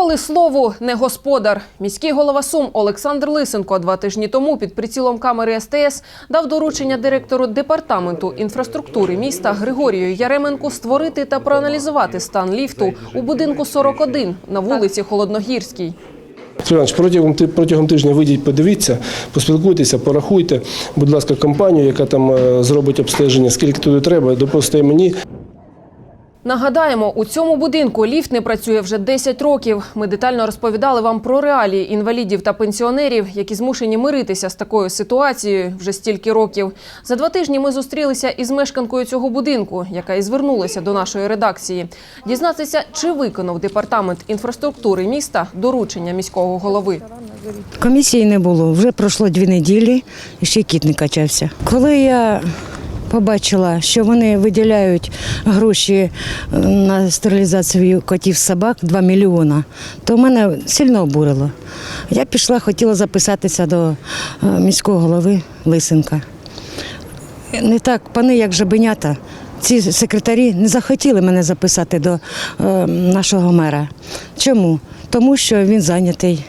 Коли слову не господар, міський голова Сум Олександр Лисенко два тижні тому під прицілом камери СТС дав доручення директору департаменту інфраструктури міста Григорію Яременку створити та проаналізувати стан ліфту у будинку 41 на вулиці Холодногірській. Іванович, протягом протягом тижня вийдіть, подивіться, поспілкуйтеся, порахуйте, будь ласка, компанію, яка там е, зробить обстеження, скільки туди треба, допустите мені. Нагадаємо, у цьому будинку ліфт не працює вже 10 років. Ми детально розповідали вам про реалії інвалідів та пенсіонерів, які змушені миритися з такою ситуацією вже стільки років. За два тижні ми зустрілися із мешканкою цього будинку, яка і звернулася до нашої редакції. Дізнатися, чи виконав департамент інфраструктури міста доручення міського голови. Комісії не було. Вже пройшло дві неділі, і ще кіт не качався. Коли я побачила, що вони виділяють гроші е, на стерилізацію котів собак 2 мільйона, то мене сильно обурило. Я пішла, хотіла записатися до е, міського голови Лисенка. Не так, пани, як жабенята. Ці секретарі не захотіли мене записати до е, нашого мера. Чому? Тому що він зайнятий.